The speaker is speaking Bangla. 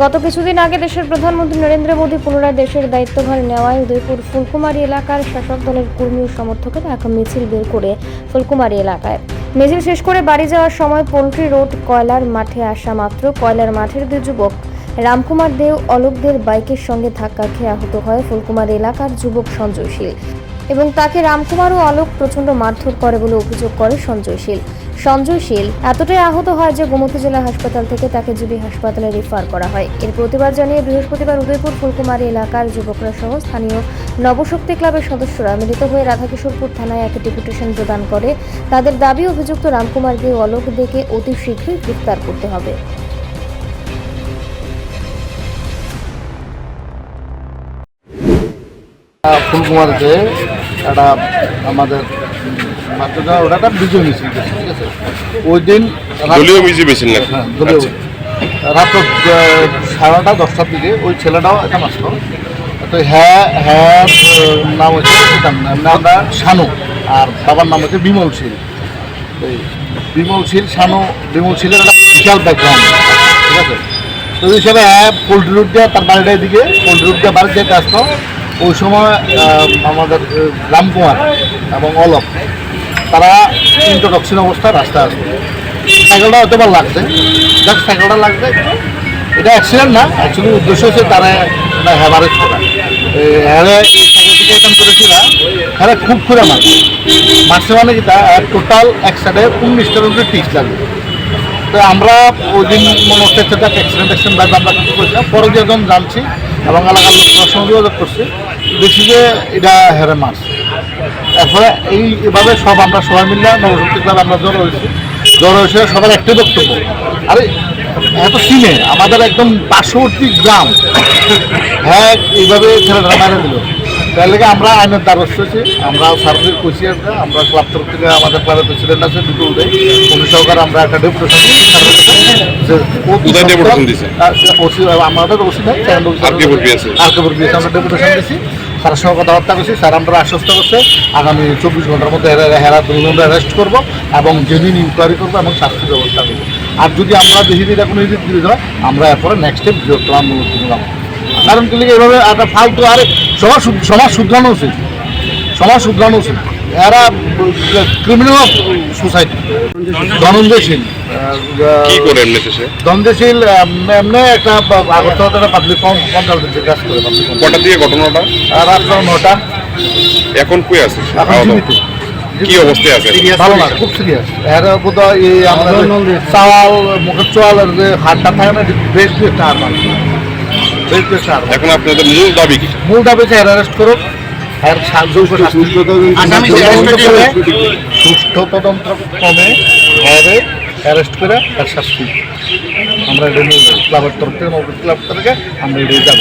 গত কিছুদিন আগে দেশের প্রধানমন্ত্রী নরেন্দ্র মোদী পুনরায় দেশের দায়িত্বভার নেওয়ায় উদয়পুর ফুলকুমারী এলাকার শাসক দলের কর্মী ও সমর্থকেরা এক মিছিল বের করে ফুলকুমারী এলাকায়। মিছিল শেষ করে বাড়ি যাওয়ার সময় পোল্ট্রি রোড, কয়লার মাঠে আসা মাত্র কয়লার মাঠের দুই যুবক, রামকুমার দেও অলোকদের বাইকের সঙ্গে ধাক্কা খেয়ে আহত হয় ফুলকুমার এলাকার যুবক সঞ্জয়শীল। এবং তাকে রামকুমার ও অলোক প্রচণ্ড মারধর করে বলে অভিযোগ করে সঞ্জয়শীল সঞ্জয়শীল এতটাই আহত হয় যে গোমতী জেলা হাসপাতাল থেকে তাকে জিবি হাসপাতালে রেফার করা হয়। এর প্রতিবাদ জানিয়ে বৃহস্পতিবার উদয়পুর, ফুলকুমারী এলাকার যুবকরা সহ স্থানীয় নবশক্তি ক্লাবের সদস্যরা মিলিত হয়ে রাধাকিশোরপুর থানায় এক ডেপুটেশন প্রদান করে তাদের দাবি, অভিযুক্ত রামকুমারকে অলোক দেকে অতি শীঘ্রই গ্রেফতার করতে হবে। ফুলকুমারিতে একটা আমাদের ওটা একটা বিজয় মিছিল ঠিক আছে? ওই দিন দলীয় মিছিল হ্যাঁ দলীয় আচ্ছা। রাত সাড়ে দশটার দিকে ওই ছেলেটাও এখানে আসলো তো হ্যাঁ হ্যাঁ নাম হচ্ছে শানু আর বাবার নাম হচ্ছে বিমল শীল। বিমল শীল শানু বিমল শীলের একটা বিশাল ব্যাকগ্রাউন্ড ঠিক আছে? তো ওই হিসাবে হ্যাঁ পোল্ট্রি রুট দিয়ে তার বাড়িটা দিকে পোল্ট্রি রুট দিয়ে বাড়িতে আসতো ওই সময় আমাদের রামকুমার এবং অলক, তারা ইন্ট্রোডাকশন অবস্থায় রাস্তায় আসবে সাইকেলটা হয়তো বা লাগছে। যাক, সাইকেলটা লাগছে। এটা অ্যাক্সিডেন্ট না অ্যাকচুয়ালি উদ্দেশ্য হচ্ছে তারা এটা হ্যাভারেজ করা। হ্যারে সাইকেল করেছিল হ্যাঁ খুব করে মারছে। মারছে মানে কি তা টোটাল এক সাইডে উনিশটার উপরে টিস লাগবে তো আমরা ওই দিন মনে হচ্ছে একটা অ্যাক্সিডেন্ট অ্যাক্সিডেন্ট আমরা কিছু করছিলাম। পরে যখন জানছি এবং এলাকার লোকের সঙ্গে যোগাযোগ করছি। দেখছি যে এটা হেরে মাছ। এরপরে এই এভাবে সব আমরা সবাই মিলে নবশক্তি ক্লাব আমরা জড়ো হয়েছি। জড়ো হয়েছে, সবার একটাই বক্তব্য। আরে এত সিনে আমাদের একদম পার্শ্ববর্তী গ্রাম। হ্যাঁ এইভাবে ছেলেটা মারা দিল তার লেগে আমরা আইনের দ্বারস্থ হয়েছি আমরা সার্ভিস কইছি একটা আমরা ক্লাব তরফ থেকে আমাদের ক্লাবের প্রেসিডেন্ট আছে দুটো উদয় উনি সহকারে আমরা একটা ডেপুটেশন আমাদের আছে? আছে আমরা ডেপুটেশন দিছি তার সঙ্গে কথাবার্তা করছি স্যার আমরা আশ্বস্ত করছে আগামী চব্বিশ ঘণ্টার মধ্যে হেরা হেরা দুজনকে অ্যারেস্ট করব এবং যেদিন ইনকোয়ারি করব এবং শাস্তির ব্যবস্থা করব আর যদি আমরা দেখি এটা কোনো ইডিট হয় আমরা এরপরে নেক্সট স্টেপ বৃহত্তর আন্দোলন কারণ কি এভাবে একটা ফালতু আরে সমাজ শুধ- সমাজ শুধরানো উচিত। সমাজ শুধরানো উচিত। এরা criminal of society Dhananjoy Singh কি করে এমনিতে সে দ্বন্দ্বশীল এমনি একটা আগরতলা একটা পাবলিক কনসালটেন্সির কাজ করে পাবলিক কটা দিয়ে ঘটনাটা? রাত নটা। এখন কই আছে? কি অবস্থায় আছে ভালো না খুব সিরিয়াস এর বোধহয় এই আমাদের চাওয়াল মুখের চোয়াল হাড়টা থাকে না বেশ বেশ হাড় এখন আপনাদের মূল দাবি কি? মূল দাবি হচ্ছে অ্যারেস্ট করুক আর সুষ্ঠু তদন্ত ক্রমে এর অ্যারেস্ট করে তার শাস্তি। আমরা এটা নিয়ে ক্লাবের তরফ থেকে ক্লাব থেকে আমরা এটাই যাব